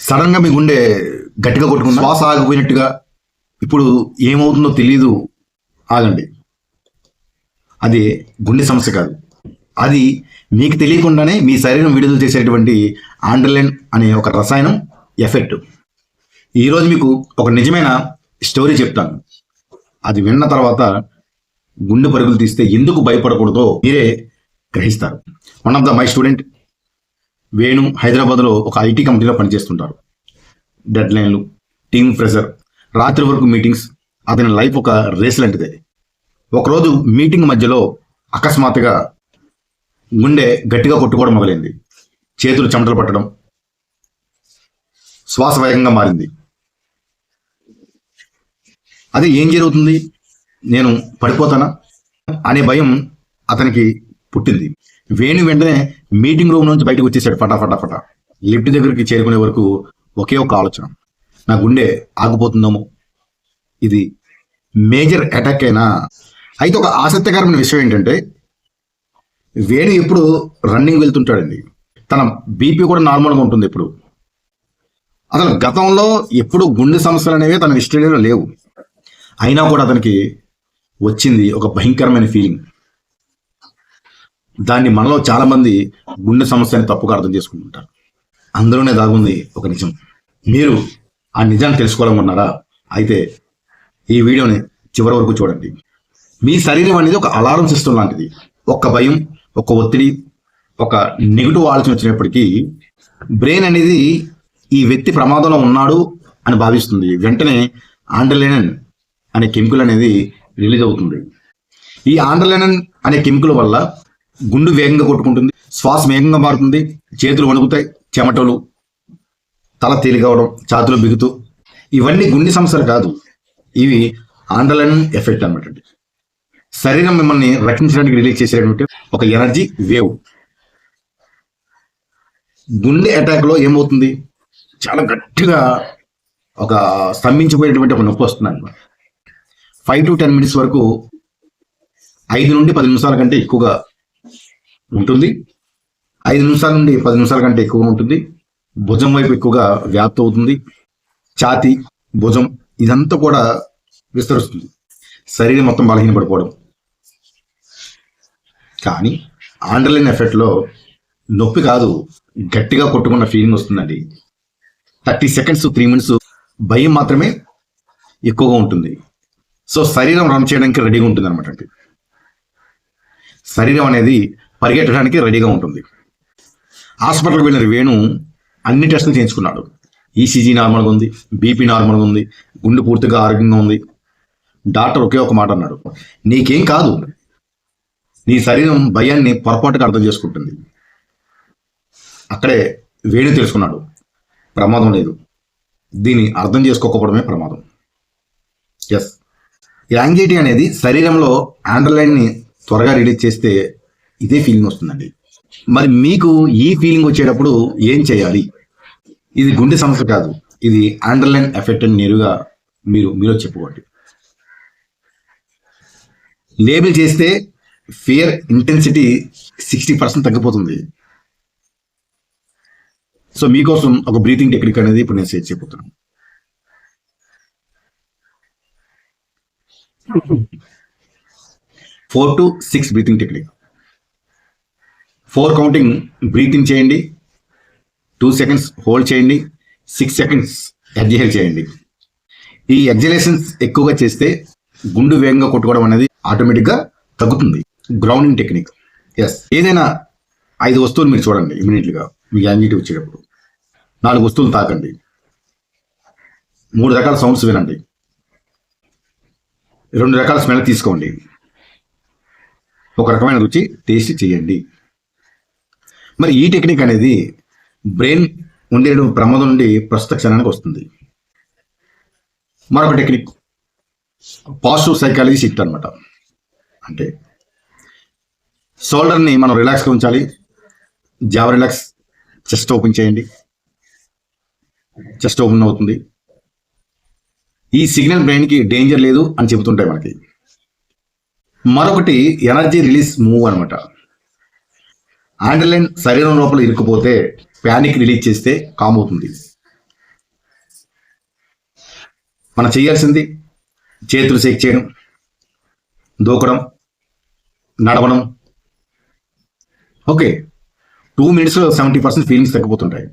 సడన్గా మీ గుండె గట్టిగా కొట్టుకుని శ్వాస ఆగిపోయినట్టుగా ఇప్పుడు ఏమవుతుందో తెలియదు ఆగండి. అది గుండె సమస్య కాదు. అది మీకు తెలియకుండానే మీ శరీరం విడుదల చేసేటువంటి ఆండర్లైన్ అనే ఒక రసాయనం ఎఫెక్ట్. ఈరోజు మీకు ఒక నిజమైన స్టోరీ చెప్తాను. అది విన్న తర్వాత గుండె పరుగులు తీస్తే ఎందుకు భయపడకూడదో మీరే గ్రహిస్తారు. One of the my student Venu హైదరాబాద్లో ఒక ఐటీ కంపెనీలో పనిచేస్తుంటారు. డెడ్ లైన్లు టీమ్ ప్రెషర్ రాత్రి వరకు మీటింగ్స్ అతని లైఫ్ ఒక రేస్ లాంటిది ఒకరోజు మీటింగ్ మధ్యలో అకస్మాత్తుగా గుండె గట్టిగా కొట్టుకోవడం మొదలైంది. చేతులు చెమటలు పట్టడం శ్వాస వేగంగా మారింది. అది ఏం జరుగుతుంది? నేను పడిపోతానా? అనే భయం అతనికి పుట్టింది. వేణు వెంటనే మీటింగ్ రూమ్ నుంచి బయటకు వచ్చేసాడు. ఫటా ఫటా ఫటా లిఫ్ట్ దగ్గరికి చేరుకునే వరకు ఒకే ఒక ఆలోచన. నా గుండె ఆగిపోతుందేమో. ఇది మేజర్ అటాక్ అయినా. అయితే ఒక ఆసక్తికరమైన విషయం ఏంటంటే వేణు ఎప్పుడు రన్నింగ్ వెళ్తుంటాడండి. తన బీపీ కూడా నార్మల్గా ఉంటుంది ఎప్పుడు. అతను గతంలో ఎప్పుడు గుండె సమస్యలు అనేవి తన హిస్టరీలో లేవు. అయినా కూడా అతనికి వచ్చింది ఒక భయంకరమైన ఫీలింగ్ దాన్ని మనలో చాలా మంది గుండె సమస్యని తప్పుగా అర్థం చేసుకుంటుంటారు. అందులోనే దాగుంది ఒక నిజం. మీరు ఆ నిజాన్ని తెలుసుకోవాలనుకున్నారా అయితే ఈ వీడియోని చివరి వరకు చూడండి. మీ శరీరం అనేది ఒక అలారం సిస్టమ్ లాంటిది. ఒక్క భయం ఒక ఒత్తిడి ఒక నెగిటివ్ ఆలోచన వచ్చినప్పటికీ బ్రెయిన్ అనేది ఈ వ్యక్తి ప్రమాదంలో ఉన్నాడు అని భావిస్తుంది. వెంటనే ఆండర్లైనన్ అనే కెమికల్ అనేది రిలీజ్ అవుతుంది. ఈ ఆండర్లైనన్ అనే కెమికల్ వల్ల గుండు వేగంగా కొట్టుకుంటుంది శ్వాస వేగంగా మారుతుంది చేతులు వణుకుతాయి చెమటలు తల తేలికవడం ఛాతులు బిగుతూ. ఇవన్నీ గుండె సమస్యలు కాదు ఇవి ఆండలైన్ ఎఫెక్ట్ అనమాట శరీరం మిమ్మల్ని రక్షించడానికి రిలీజ్ చేసేటువంటి ఒక ఎనర్జీ వేవ్. గుండె అటాక్లో ఏమవుతుంది? చాలా గట్టిగా ఒక స్తంభించిపోయేటువంటి ఒక నొప్పి వస్తుంది అనమాట ఫైవ్ టు టెన్ మినిట్స్ వరకు ఐదు నుండి పది నిమిషాల కంటే ఎక్కువగా ఉంటుంది. ఐదు నిమిషాల నుండి పది నిమిషాల కంటే ఎక్కువగా ఉంటుంది. భుజం వైపు ఎక్కువగా వ్యాప్తి అవుతుంది. ఛాతి భుజం ఇదంతా కూడా విస్తరిస్తుంది. శరీరం మొత్తం బలహీనపడిపోవడం. కానీ ఆండర్లైన్ ఎఫెక్ట్లో నొప్పి కాదు గట్టిగా కొట్టుకున్న ఫీలింగ్ వస్తుందండి. థర్టీ సెకండ్స్ త్రీ మినిట్స్ భయం మాత్రమే ఎక్కువగా ఉంటుంది. సో శరీరం రన్ చేయడానికి రెడీగా ఉంటుంది అనమాట శరీరం అనేది పరిగెట్టడానికి రెడీగా ఉంటుంది. హాస్పిటల్కి వెళ్ళిన వేణు అన్ని టెస్టులు చేయించుకున్నాడు. ఈసీజీ నార్మల్గా ఉంది బీపీ నార్మల్గా ఉంది గుండె పూర్తిగా ఆరోగ్యంగా ఉంది. డాక్టర్ ఒకే ఒక మాట అన్నాడు నీకేం కాదు. నీ శరీరం భయాన్ని పొరపాటుగా అర్థం చేసుకుంటుంది. అక్కడే వేణు తెలుసుకున్నాడు ప్రమాదం లేదు. దీన్ని అర్థం చేసుకోకపోవడమే ప్రమాదం. ఎస్ యాంగ్జైటీ అనేది శరీరంలో ఆండర్లైన్ని త్వరగా రిలీజ్ చేస్తే ఇదే ఫీలింగ్ వస్తుందండి. మరి మీకు ఈ ఫీలింగ్ వచ్చేటప్పుడు ఏం చేయాలి? ఇది గుండె సమస్య కాదు. ఇది అండర్లైన్ ఎఫెక్ట్ అని నేరుగా మీరు మీలో చెప్పుకోండి. లేబుల్ చేస్తే ఫియర్ ఇంటెన్సిటీ సిక్స్టీ పర్సెంట్ తగ్గిపోతుంది. సో మీకోసం ఒక బ్రీతింగ్ టెక్నిక్ అనేది ఇప్పుడు నేను షేర్ చేయబోతున్నాను. Four to six breathing technique four counting breathing చేయండి. టూ సెకండ్స్ హోల్డ్ చేయండి. సిక్స్ సెకండ్స్ ఎగ్జిహేల్ చేయండి. ఈ ఎగ్జిలేషన్స్ ఎక్కువగా చేస్తే గుండు వేగంగా కొట్టుకోవడం అనేది ఆటోమేటిక్గా తగ్గుతుంది. గ్రౌండింగ్ టెక్నిక్ ఎస్ ఏదైనా ఐదు వస్తువులు మీరు చూడండి ఇమీడియట్గా మీకు యాంగిటీ వచ్చేటప్పుడు. నాలుగు వస్తువులు తాకండి. మూడు రకాల సౌండ్స్ వినండి. రెండు రకాల స్మెల్ తీసుకోండి. ఒక రకమైన రుచి టేస్ట్ చేయండి. మరి ఈ టెక్నిక్ అనేది బ్రెయిన్ ఉండే ప్రమాదం నుండి ప్రస్తుత క్షణానికి వస్తుంది. మరొక టెక్నిక్ పాజిటివ్ సైకాలజీ షిఫ్ట్ అనమాట అంటే షోల్డర్ని మనం రిలాక్స్గా ఉంచాలి. జావ రిలాక్స్ చెస్ట్ ఓపెన్ చేయండి. చెస్ట్ ఓపెన్ అవుతుంది. ఈ సిగ్నల్ బ్రెయిన్కి డేంజర్ లేదు అని చెబుతుంటాయి మనకి. మరొకటి ఎనర్జీ రిలీజ్ మూవ్ అనమాట ఆండర్లైన్ శరీరం లోపల ఇరుక్కుపోతే ప్యానిక్ రిలీజ్ చేస్తే కామ్ అవుతుంది. మనం చేయాల్సింది చేతులు సేక్ చేయడం దూకడం నడవడం. ఓకే టూ మినిట్స్లో సెవెంటీ పర్సెంట్ ఫీలింగ్స్ తగ్గిపోతుంటాయి.